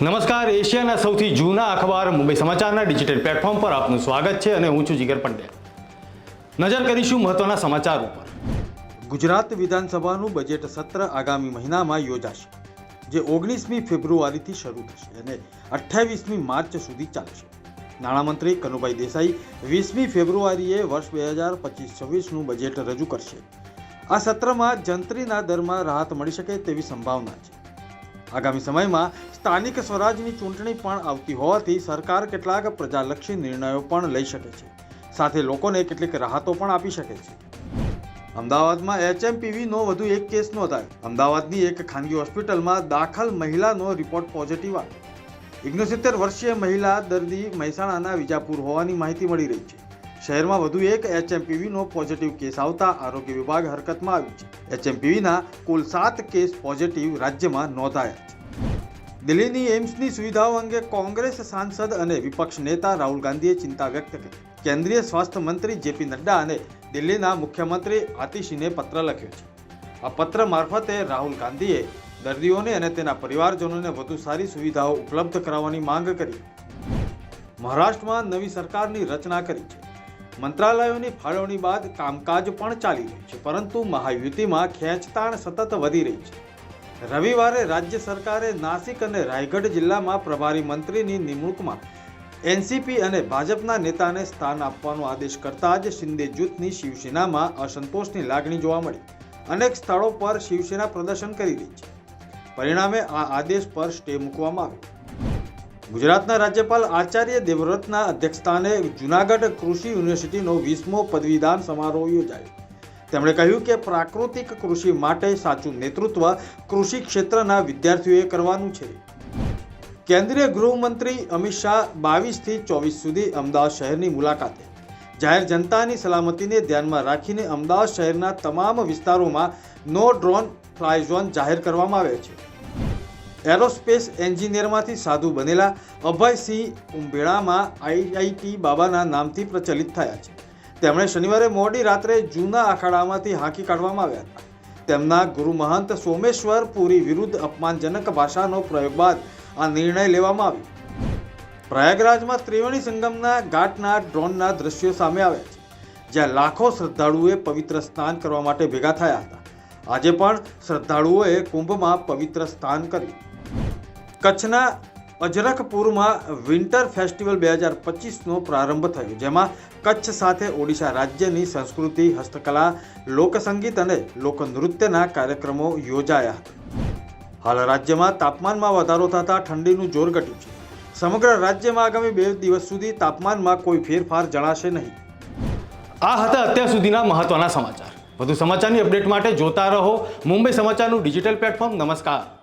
નમસ્કાર, એશિયાના સૌથી જૂના અખબાર મુંબઈ સમાચારના ડિજિટલ પ્લેટફોર્મ પર આપનું સ્વાગત છે અને હું છું જીગર પંડ્યા. નજર કરીશું મહત્વના સમાચાર ઉપર. ગુજરાત વિધાનસભાનું બજેટ સત્ર આગામી મહિનામાં યોજાશે, જે ઓગણીસમી ફેબ્રુઆરીથી શરૂ થશે અને અઠ્યાવીસમી માર્ચ સુધી ચાલશે. નાણામંત્રી કનુભાઈ દેસાઈ વીસમી ફેબ્રુઆરીએ વર્ષ બે હજાર પચીસ છવ્વીસનું બજેટ રજૂ કરશે. આ સત્રમાં જંત્રીના દરમાં રાહત મળી શકે તેવી સંભાવના છે. આગામી સમયમાં સ્થાનિક સ્વરાજની ચૂંટણી પણ આવતી હોવાથી સરકાર કેટલાક પ્રજાલક્ષી નિર્ણયો પણ લઈ શકે છે. સાથે લોકોને કેટલીક રાહતો પણ આપી શકે છે. અમદાવાદમાં એચએમપીવીનો વધુ એક કેસ નોંધાયો. અમદાવાદની એક ખાનગી હોસ્પિટલમાં દાખલ મહિલાનો રિપોર્ટ પોઝિટિવ આવ્યો. ઓગણસિત્તેર વર્ષીય મહિલા દર્દી મહેસાણાના વિજાપુર હોવાની માહિતી મળી રહી છે. શહેરમાં વધુ એક એચએમપીવીનો પોઝિટિવ કેસ આવતા આરોગ્ય વિભાગ હરકતમાં આવ્યું છે. એચએમપીવીના કુલ સાત કેસ પોઝિટિવ રાજ્યમાં નોંધાયા છે. દિલ્હીની એમ્સની સુવિધાઓ અંગે કોંગ્રેસ સાંસદ અને વિપક્ષ નેતા રાહુલ ગાંધીએ ચિંતા વ્યક્ત કરી. કેન્દ્રીય સ્વાસ્થ્ય મંત્રી જેપી નડ્ડા અને દિલ્હીના મુખ્યમંત્રી આતિશીને પત્ર લખ્યો છે. આ પત્ર મારફતે રાહુલ ગાંધીએ દર્દીઓને અને તેના પરિવારજનોને વધુ સારી સુવિધાઓ ઉપલબ્ધ કરાવવાની માંગ કરી. મહારાષ્ટ્રમાં નવી સરકારની રચના કરી છે. મંત્રાલયોની ફાળવણી બાદ કામકાજ પણ ચાલી રહ્યું છે, પરંતુ મહાયુતિમાં ખેંચતાણ સતત વધી રહી છે. રવિવારે રાજ્ય સરકારે નાસિક અને રાયગઢ જિલ્લામાં પ્રભારી મંત્રીની નિમણૂકમાં એનસીપી અને ભાજપના નેતાને સ્થાન આપવાનો આદેશ કરતા જ શિંદે જૂથની શિવસેનામાં અસંતોષની લાગણી જોવા મળી. અનેક સ્થળો પર શિવસેના પ્રદર્શન કરી રહી છે. પરિણામે આ આદેશ પર સ્ટે મૂકવામાં આવ્યો. ગુજરાતના રાજ્યપાલ આચાર્ય દેવવ્રતના અધ્યક્ષસ્થાને જુનાગઢ કૃષિ યુનિવર્સિટીનો વીસમો પદવીદાન સમારોહ યોજાયો. તેમણે કહ્યું કે પ્રાકૃતિક કૃષિ માટે સાચું નેતૃત્વ કૃષિ ક્ષેત્રના વિદ્યાર્થીઓએ કરવાનું છે. કેન્દ્રીય ગૃહમંત્રી અમિત શાહ બાવીસથી ચોવીસ સુધી અમદાવાદ શહેરની મુલાકાતે. જાહેર જનતાની સલામતીને ધ્યાનમાં રાખીને અમદાવાદ શહેરના તમામ વિસ્તારોમાં નો ડ્રોન ફ્લાય ઝોન જાહેર કરવામાં આવ્યો છે. એરોસ્પેસ એન્જિનિયરમાંથી સાધુ બનેલા અભયસિંહ ઉંભેળામાં આઈઆઈટી બાબાના નામથી પ્રચલિત થયા છે. તેમણે શનિવારે મોડી રાત્રે જૂના અખાડામાંથી હાંકી કાઢવામાં આવ્યા હતા. તેમના ગુરુ મહંત સોમેશ્વર પુરી વિરુદ્ધ અપમાનજનક ભાષાનો પ્રયોગ બાદ આ નિર્ણય લેવામાં આવ્યો. પ્રયાગરાજમાં ત્રિવેણી સંગમના ઘાટના ડ્રોનના દ્રશ્યો સામે આવ્યા છે, જ્યાં લાખો શ્રદ્ધાળુઓએ પવિત્ર સ્નાન કરવા માટે ભેગા થયા હતા. આજે પણ શ્રદ્ધાળુઓએ કુંભમાં પવિત્ર સ્નાન કર્યું. કચ્છના અજરખપુરમાં વિન્ટર ફેસ્ટિવલ બે હજાર પચીસનો પ્રારંભ થયો, જેમાં કચ્છ સાથે ઓડિશા રાજ્યની સંસ્કૃતિ, હસ્તકલા, લોકસંગીત અને લોકનૃત્યના કાર્યક્રમો યોજાયા હતા. હાલ રાજ્યમાં તાપમાનમાં વધારો થતાં ઠંડીનું જોર ઘટ્યું છે. સમગ્ર રાજ્યમાં આગામી બે દિવસ સુધી તાપમાનમાં કોઈ ફેરફાર જણાશે નહીં. આ હતા અત્યાર સુધીના મહત્વના સમાચાર. વધુ સમાચારની અપડેટ માટે જોતા રહો મુંબઈ સમાચારનું ડિજિટલ પ્લેટફોર્મ. નમસ્કાર.